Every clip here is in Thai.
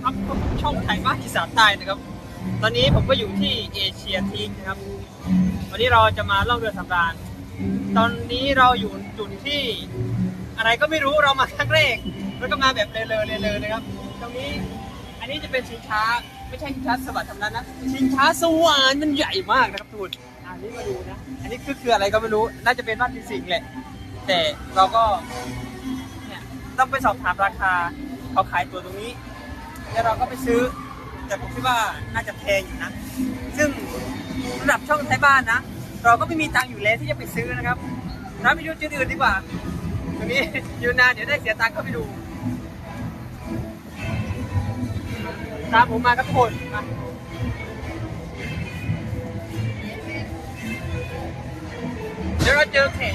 นะครับช่องไทยบ้านอีสานใต้นะครับ ตอนนี้ผมก็อยู่ที่เอเชียทีกนะครับ วันนี้เราจะมาล่องเรือสำราญ ตอนนี้เราอยู่จุดที่ อะไรก็ไม่รู้เรามาครั้งแรกแล้วก็มาแบบเลอๆเลอๆนะครับ ตรงนี้อันนี้จะเป็นชิงช้าไม่ใช่ชิงช้าสวัสดิ์ธรรมดานนะชิงช้าสวรรค์มันใหญ่มากนะครับทุกคนอันนี้มาดูนะ อันนี้คือคืออะไรก็ไม่รู้น่าจะเป็นบ้านผีสิงแหละแต่เราก็เนี่ยต้องไปสอบถามราคาเขาขายตัวตรงนี้ แล้วเราก็ไปซื้อ แต่ผมคิดว่าน่าจะแพงอยู่นะ ซึ่งสำหรับช่องไทยบ้านนะ เราก็ไม่มีตังค์อยู่แล้วที่จะไปซื้อนะครับเราไปดูจุดอื่นดีกว่าตรงนี้อยู่นานเดี๋ยวได้เสียตังค์เข้าไปดูตามผมมาครับทุกคนมาเดี๋ยวเราเจอแขก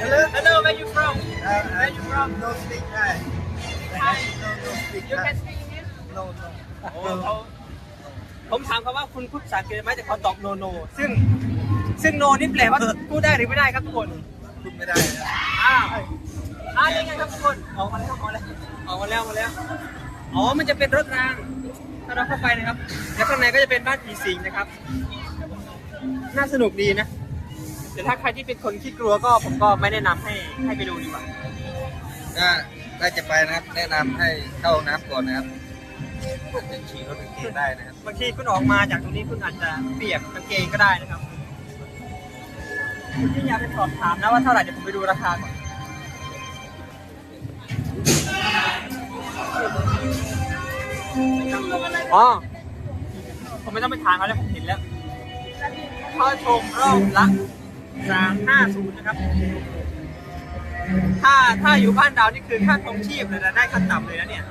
Hello Hello where you from Uh, Where you from no speak Thai. Thai No, no speak You can Thai. speak English No, no. โอ้เขาผมถามเขาว่าคุณพูดภาษาอังกฤษได้ไหมแต่เขาตอบโนโน ซึ่งซึ่งโนนี่แปลว่าพูดได้หรือไม่ได้ครับทุกคนพูดไม่ได้นะอ้าวอ้าวยังไงครับทุกคนออกมาแล้วออกมาแล้วออกมาแล้วออกมาแล้วอ๋อมันจะเป็นรถรางถ้าเราเข้าไปนะครับแล้วข้างในก็จะเป็นบ้านผีสิงนะครับ น่าสนุกดีนะแต่ถ้าใครที่เป็นคนขี้กลัวก็ผมก็ไม่แนะนำให้ให้ไปดูดีกว่า ก็ ถ้าจะไปนะครับ แนะนำให้เข้าห้องน้ำก่อนนะครับจะขี่รถเกงได้นะครับ บางทีคุณออกมาจากตรงนี้คุณอาจจะเปียกกางเกงก็ได้นะครับคุณที่อยากไปสอบถามนะว่าเท่าไหร่เดี๋ยวผมไปดูราคาก่อนอ๋อผมไม่ต้องไปถามเขาแล้วผมเห็นแล้วเข้าชมรอบละสามห้าศูนย์นะครับ ถ้าถ้าอยู่บ้านดานี่คือค่าครองชีพเลยนะได้ขั้นต่ำเลยนะเนี่ย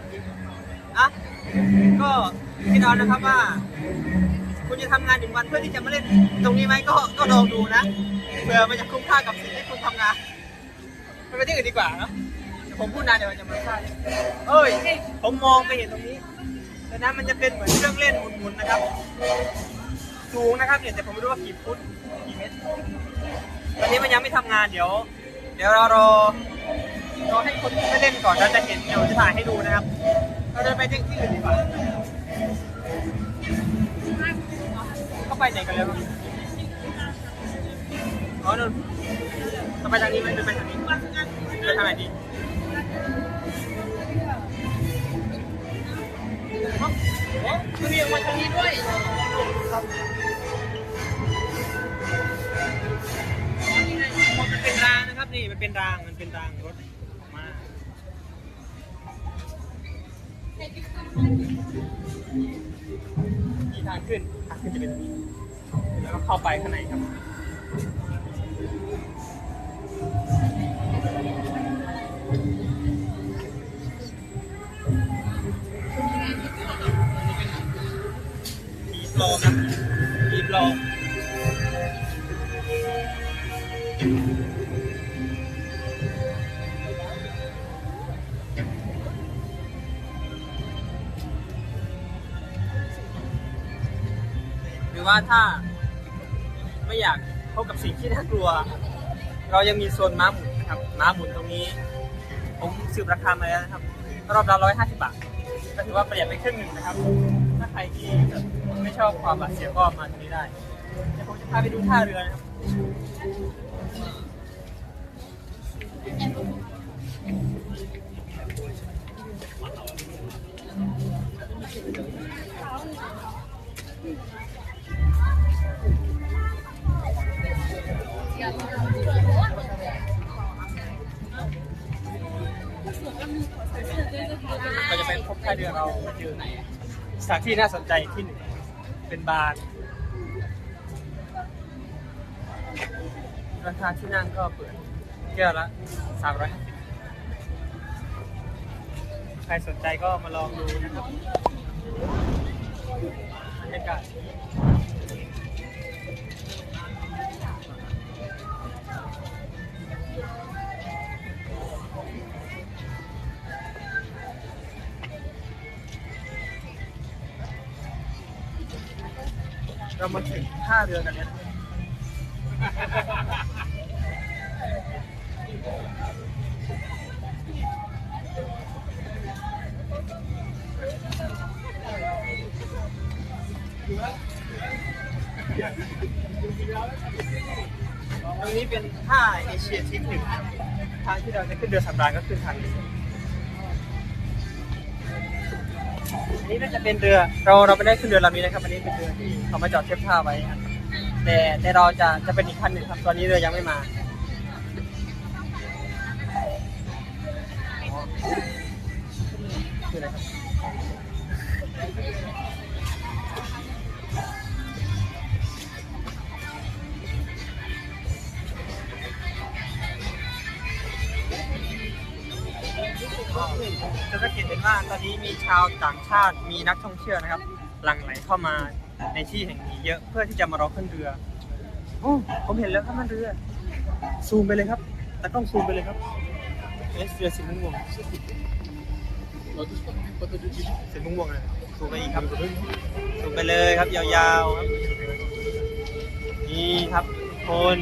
อะก็พี่ดอนนะครับว่า คุณจะทำงานหนึ่งวันเพื่อที่จะมาเล่นตรงนี้ไหมก็ก็ลองดูนะเผื่อมันจะคุ้มค่ากับสิ่งที่คุณทำงานไปไปที่อื่นดีกว่าเนอะเดี๋ยวผมพูดนานเดี๋ยวมันจะไม่ใช่เอ้ยผมมองไปเห็นตรงนี้แต่นั้นมันจะเป็นเหมือนเครื่องเล่นหมุนๆนะครับสูงนะครับเนี่ยแต่ผมไม่รู้ว่ากี่ฟุตกี่เมตรตอนนี้มันยังไม่ทำงานเดี๋ยว ดี๋ยวเรารอรอให้คนไปเล่นก่อนแล้วจะเห็นเดี๋ยวจะถ่ายให้ดูนะครับ เราเดินไปที่ที่อื่นดีกว่าเขาไปไหนกันแล้วอ๋อนู่นทำไมทางนี้ไม่เดินไปทางนี้เดินทางไหนดีอ๋อโอ้มันมีออกมาทางนี้ด้วย นี่มันเป็นรางมันเป็นรางรถออกมามีทางขึ้นทางขึ้นจะเป็นนี้แล้วก็เข้าไปข้างในครับ สิ่งที่น่ากลัว เรายังมีโซนม้าหมุนนะครับม้าหมุนตรงนี้ ผมสืบราคามาแล้วนะครับรอบละร้อยห้าสิบบาทก็ถือว่าประหยัดไปครึ่งหนึ่งนะครับ ถ้าใครที่แบบไม่ชอบความบาดเสียก็มาตรงนี้ได้เดี๋ยวผมจะพาไปดูท่าเรือนะครับ ก็จะเป็นพบท่าเรือเรามาเจอสถานที่น่าสนใจที่หนึ่งเป็นบาร์ราคาที่นั่งก็เปิดแก้วละสามร้อยห้าสิบใครสนใจก็มาลองดูนะครับบรรยากาศ เรามาถึงท่าเรือกันแล้วอันนี้เป็นท่าเอเชียทิพย์หนึ่งทางที่เราจะขึ้นเรือสำราญก็คือทางนี้ นี้น่าจะเป็นเรือเราเราไม่ได้ขึ้นเรือลำนี้นะครับอันนี้เป็นเรือที่เขามาจอดเทียบท่าไว้ครับแต่แต่เราจะจะเป็นอีกคันหนึ่งครับตอนนี้เรือยังไม่มาคืออะไรครับ จะสังเกตเห็นว่าตอนนี้มีชาวต่างชาติมีนักท่องเที่ยวนะครับ หลั่งไหลเข้ามาในที่แห่งนี้เยอะเพื่อที่จะมารอขึ้นเรือโอ้ผมเห็นแล้วครับมันเรือ ซูมไปเลยครับตากล้องซูมไปเลยครับเอสเรือสีม่วงสีม่วงเลยสูงไปอีกครับสูงไปเลยครับยาวๆครับนี่ครับคน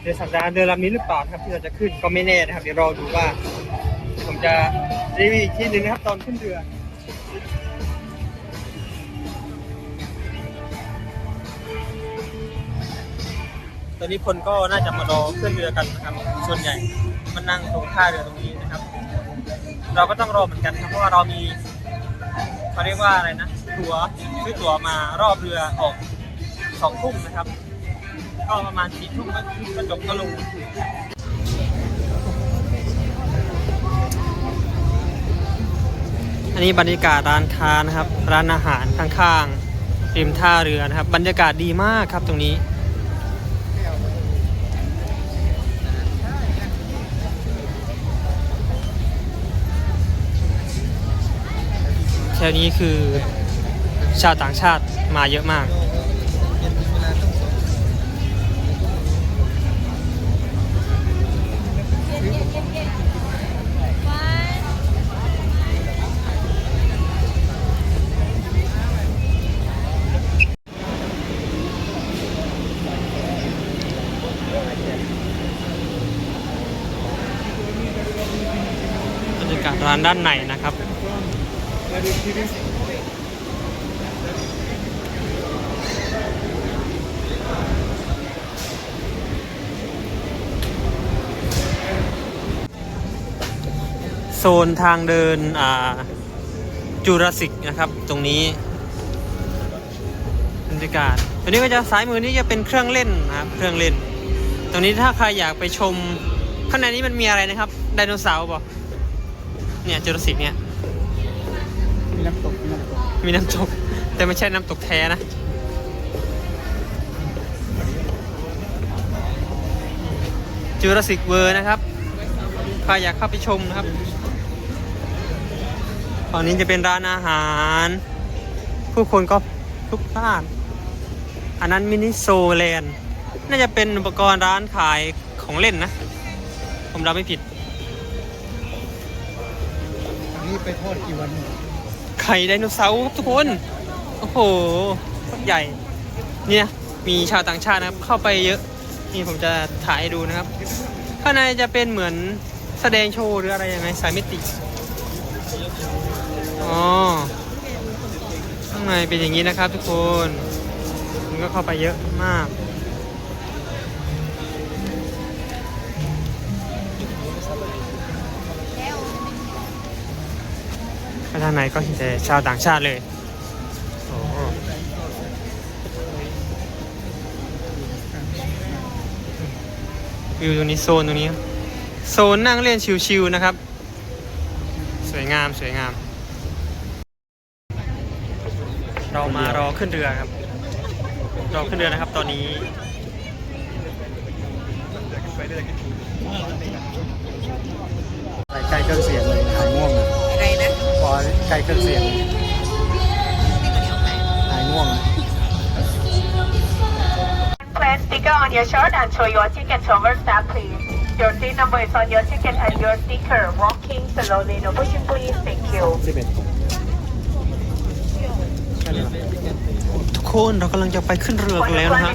เรือสัปดาห์เรือลำนี้หรือเปล่าครับที่เราจะขึ้นก็ไม่แน่นะครับ เดี๋ยวรอดูว่า ผมจะรีวิวอีกทีหนึ่งนะครับตอนขึ้นเรือตอนนี้คนก็น่าจะมารอขึ้นเรือกันนะครับส่วนใหญ่มันนั่งตรงท่าเรือตรงนี้นะครับ เราก็ต้องรอเหมือนกันครับเพราะว่าเรามีเขาเรียกว่าอะไรนะตั๋วซื้อตั๋วมารอบเรือออกสองทุ่มนะครับ ก็ประมาณสี่ทุ่มก็กระจกก็ลง อันนี้บรรยากาศร้านค้านะครับ ร้านอาหารข้างๆริมท่าเรือนะครับ บรรยากาศดีมากครับตรงนี้แถวนี้คือชาวต่างชาติมาเยอะมากานด้านในนะครับ โซนทางเดินจูราสิกนะครับ ตรงนี้บรรยากาศตรงนี้ก็จะซ้ายมือนี้จะเป็นเครื่องเล่นนะครับ เครื่องเล่น ตรงนี้ถ้าใครอยากไปชมข้างในนี้มันมีอะไรนะครับ ไดโนเสาร์ป่ะ เนี่ยจูราสสิกเนี่ย มีน้ำตกมีน้ำตกมีน้ำตก แต่ไม่ใช่น้ำตกแท้นะ จูราสิกเวอร์นะครับใครอยากเข้าไปชมนะครับฝั่งนี้จะเป็นร้านอาหาร ผู้คนก็พลุกพล่าน อันนั้นมินิโซแลนด์น่าจะเป็นอุปกรณ์ร้านขายของเล่นนะ ผมเราไม่ผิด ไปทอดกี่วันไข่ไดโนเสาร์ครับทุกคน โอ้โหใหญ่ เนี่ย มีชาวต่างชาตินะครับ เข้าไปเยอะ นี่ผมจะถ่ายให้ดูนะครับ ข้างในจะเป็นเหมือนแสดงโชว์หรืออะไรยังไงสายมิติ อ๋อ ข้างในเป็นอย่างนี้นะครับทุกคน มันก็เข้าไปเยอะมาก ข้างในก็เห็นแต่ชาวต่างชาติเลยโอ้วิวตรงนี้โซนตรงนี้ โซนนั่งเล่นชิวๆนะครับ สวยงามสวยงาม เรามารอขึ้นเรือครับ รอขึ้นเรือนะครับตอนนี้ใกล้เครื่องเสียงเลย พอใกล้เครื่องเสียงหายง่วง Place sticker on your shirt and show your ticket over staff, please. Your seat number is on your ticket and your sticker. Walking slowly, no pushing, please. Thank you. สิบเอ็ดทุกคนเรากำลังจะไปขึ้นเรือ For กัน the แล้วนะฮะ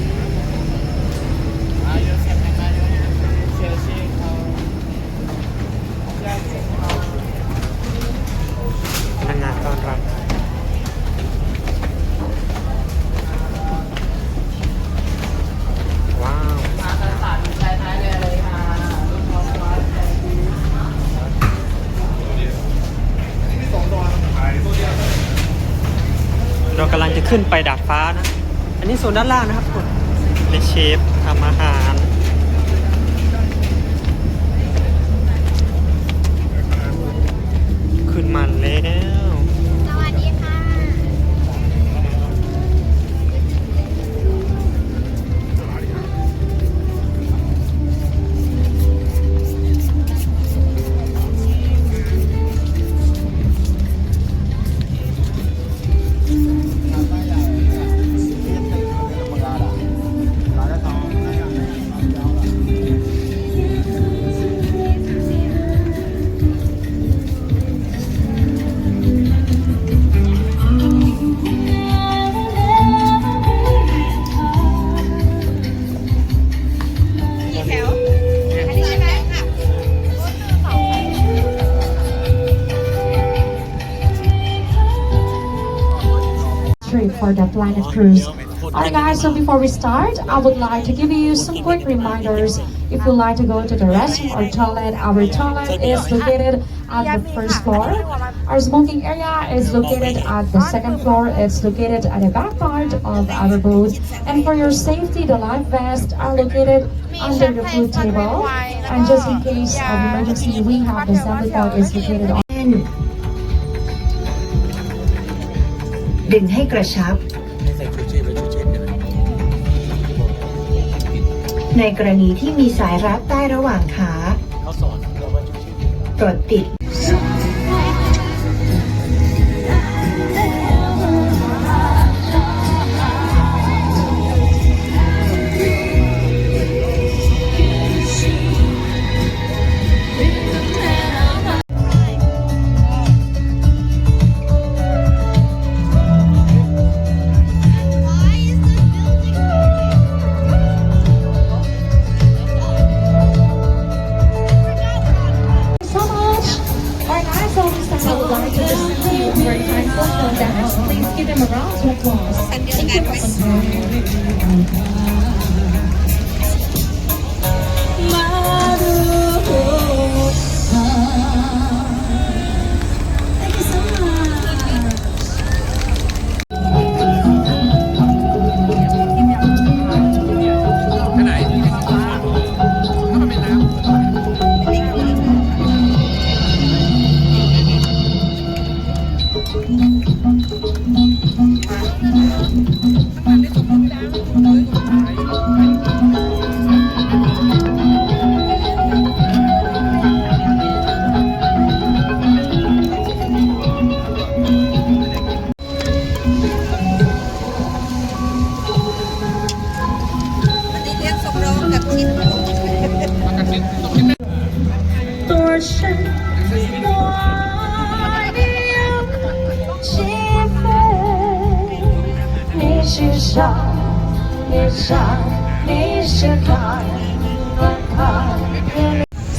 ขึ้นไปดาดฟ้านะ อันนี้โซนด้านล่างนะครับทุกคนในเชฟทำอาหารขึ้นมาแล้ว for the Planet Cruise. Alright guys, so before we start, I would like to give you some quick reminders. If you'd like to go to the restroom or toilet, our toilet is located at the first floor. Our smoking area is located at the second floor. It's located at the back part of our boat. And for your safety, the life vests are located under the food table. And just in case of emergency, we have the point is located on ดึงให้กระชับ ไม่ใส่ชูชีพไปชูชีพใช่ไหมในกรณีที่มีสายรัดใต้ระหว่างขาเขาสอนเราว่าชูชีพ ปลดติด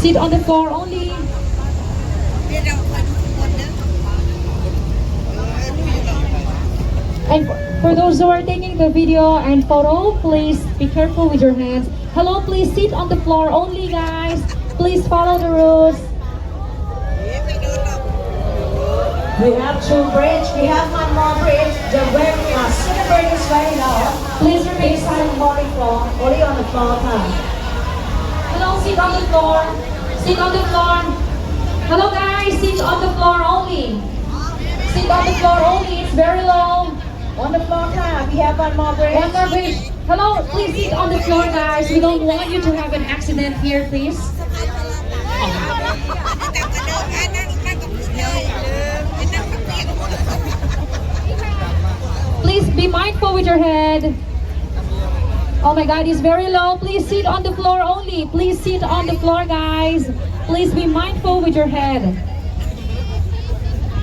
？Sit on the floor only. And for those who are taking the video and photo, please be careful with your hands. Hello, please sit on the floor only, guys. Please follow the rules. We have two bridge. We have one more bridge. The wave is very low. Please remain silent. time only floor, only on the floor time. Hello, sit on the floor. Sit on the floor. Hello, guys. Sit on the floor only. Sit on the floor only. It's very low. On the floor time. We have one more bridge. One more bridge. Hello, please sit on the floor, guys. We don't want you to have an accident here, please. with your head. Oh my God, it's very low. Please sit on the floor only. Please sit on the floor, guys. Please be mindful with your head.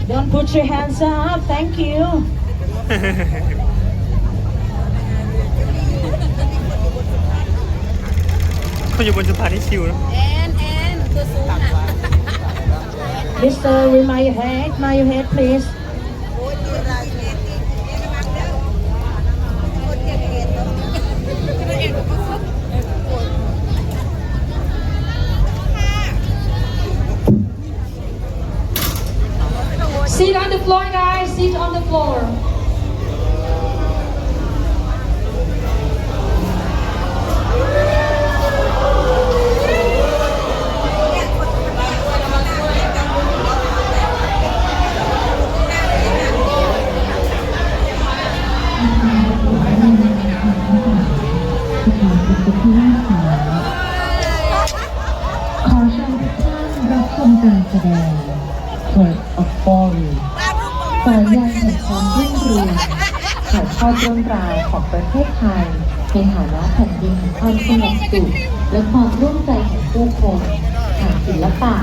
Don't put your hands up. Thank you. Mister, with my head, my head, please. Court of Ballroom สายใยแห่งความรุ่งเรืองถ่ายทอดเรื่องราวของประเทศไทยในฐานะแผ่นดินแห่งความสงบสุขและความร่วมใจของผู้คนผ่านศิลปะ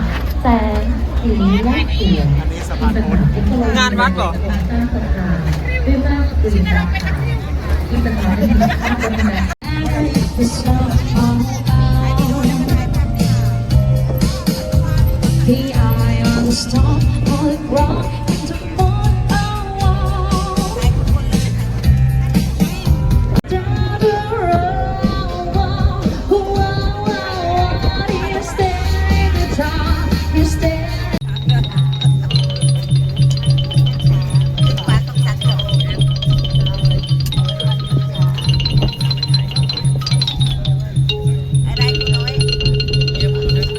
แสงสีและเสียงที่เทคโนงานวัดเหรอในการสร้างสะพานด้วยราชบุรีราคาที่สะท้อนให้เห็นภาพวัฒนธรรม wrong